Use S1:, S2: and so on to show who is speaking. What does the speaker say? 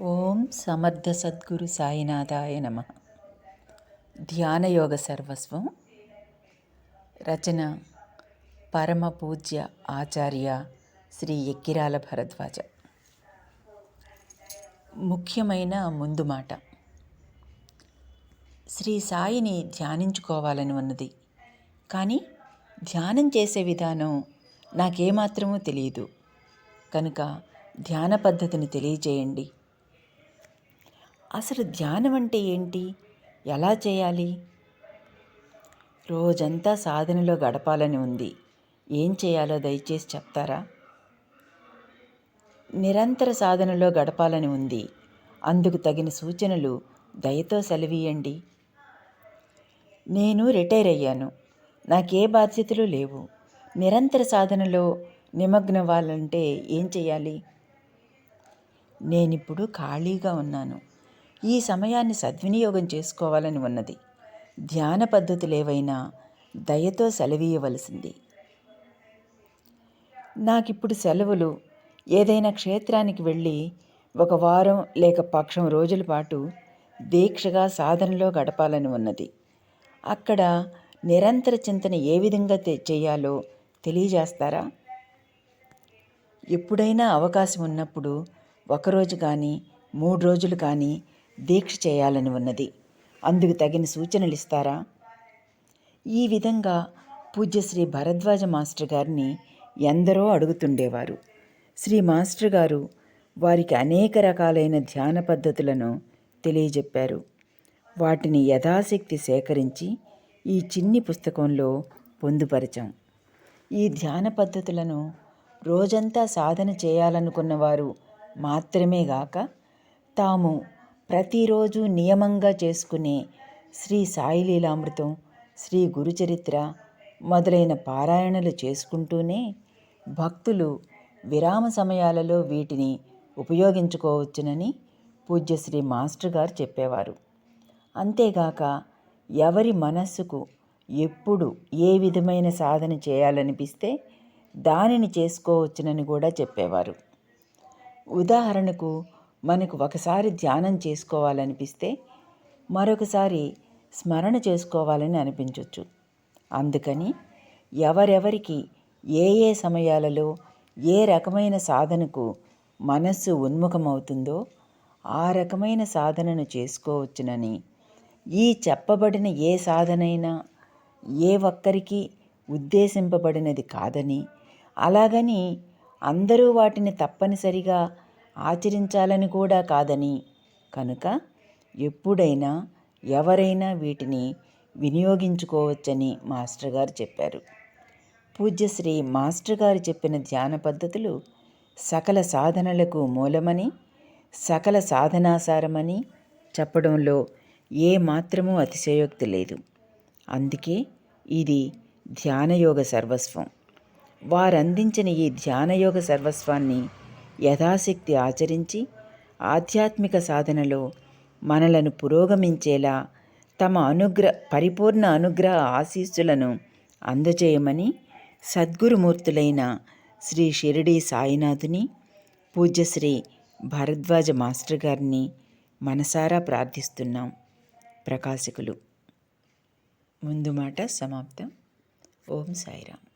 S1: ఓం సమర్థ సద్గురు సాయినాథాయ నమ. ధ్యానయోగ సర్వస్వం. రచన పరమ పూజ్య ఆచార్య శ్రీ ఎక్కిరాల భరద్వాజ. ముఖ్యమైన ముందు మాట. శ్రీ సాయిని ధ్యానించుకోవాలని ఉన్నది. కానీ ధ్యానం చేసే విధానం నాకేమాత్రమూ తెలియదు కనుక ధ్యాన పద్ధతిని తెలియజేయండి. అసలు ధ్యానం అంటే ఏంటి? ఎలా చేయాలి? రోజంతా సాధనలో గడపాలని ఉంది. ఏం చేయాలో దయచేసి చెప్తారా? నిరంతర సాధనలో గడపాలని ఉంది. అందుకు తగిన సూచనలు దయతో సెలవీయండి. నేను రిటైర్ అయ్యాను. నాకే బాధ్యతలు లేవు. నిరంతర సాధనలో నిమగ్నవ్వాలంటే ఏం చేయాలి? నేనిప్పుడు ఖాళీగా ఉన్నాను. ఈ సమయాన్ని సద్వినియోగం చేసుకోవాలని ఉన్నది. ధ్యాన పద్ధతులు ఏవైనా దయతో సెలవీయవలసింది. నాకిప్పుడు సెలవులు ఏదైనా క్షేత్రానికి వెళ్ళి ఒక వారం లేక పక్షం రోజుల పాటు దీక్షగా సాధనలో గడపాలని ఉన్నది. అక్కడ నిరంతర చింతన ఏ విధంగా చేయాలో తెలియజేస్తారా? ఎప్పుడైనా అవకాశం ఉన్నప్పుడు ఒకరోజు కానీ మూడు రోజులు కానీ దీక్ష చేయాలని ఉన్నది. అందుకు తగిన సూచనలు ఇస్తారా? ఈ విధంగా పూజ్యశ్రీ భరద్వాజ మాస్టర్ గారిని ఎందరో అడుగుతుండేవారు. శ్రీ మాస్టర్ గారు వారికి అనేక రకాలైన ధ్యాన పద్ధతులను తెలియజెప్పారు. వాటిని యథాశక్తి సేకరించి ఈ చిన్ని పుస్తకంలో పొందుపరచాం. ఈ ధ్యాన పద్ధతులను రోజంతా సాధన చేయాలనుకున్నవారు మాత్రమే గాక తాము ప్రతిరోజు నియమంగా చేసుకునే శ్రీ సాయిలీలామృతం శ్రీ గురుచరిత్ర మొదలైన పారాయణలు చేసుకుంటూనే భక్తులు విరామ సమయాలలో వీటిని ఉపయోగించుకోవచ్చునని పూజ్యశ్రీ మాస్టర్ గారు చెప్పేవారు. అంతేగాక ఎవరి మనస్సుకు ఎప్పుడు ఏ విధమైన సాధన చేయాలనిపిస్తే దానిని చేసుకోవచ్చునని కూడా చెప్పేవారు. ఉదాహరణకు మనకు ఒకసారి ధ్యానం చేసుకోవాలనిపిస్తే మరొకసారి స్మరణ చేసుకోవాలని అనిపించవచ్చు అందుకని ఎవరెవరికి ఏ ఏ సమయాలలో ఏ రకమైన సాధనకు మనస్సు ఉన్ముఖమవుతుందో ఆ రకమైన సాధనను చేసుకోవచ్చునని ఈ చెప్పబడిన ఏ సాధనైనా ఏ ఒక్కరికి ఉద్దేశింపబడినది కాదని అలాగని అందరూ వాటిని తప్పనిసరిగా ఆచరించాలని కూడా కాదని. కనుక ఎప్పుడైనా ఎవరైనా వీటిని వినియోగించుకోవచ్చని మాస్టర్ గారు చెప్పారు. పూజ్యశ్రీ మాస్టర్ గారు చెప్పిన ధ్యాన పద్ధతులు సకల సాధనలకు మూలమని సకల సాధనాసారమని చెప్పడంలో ఏ మాత్రమూ అతిశయోక్తి లేదు. అందుకే ఇది ధ్యానయోగ సర్వస్వం. వారందించిన ఈ ధ్యానయోగ సర్వస్వాన్ని యథాశక్తి ఆచరించి ఆధ్యాత్మిక సాధనలో మనలను పురోగమించేలా తమ అనుగ్రహ పరిపూర్ణ అనుగ్రహ ఆశీస్సులను అందజేయమని సద్గురుమూర్తులైన శ్రీ షిరిడి సాయినాథుని పూజ్యశ్రీ భరద్వాజ మాస్టర్ గారిని మనసారా ప్రార్థిస్తున్నాం. ప్రకాశకులు. ముందు మాట సమాప్తం. ఓం సాయిరామ్.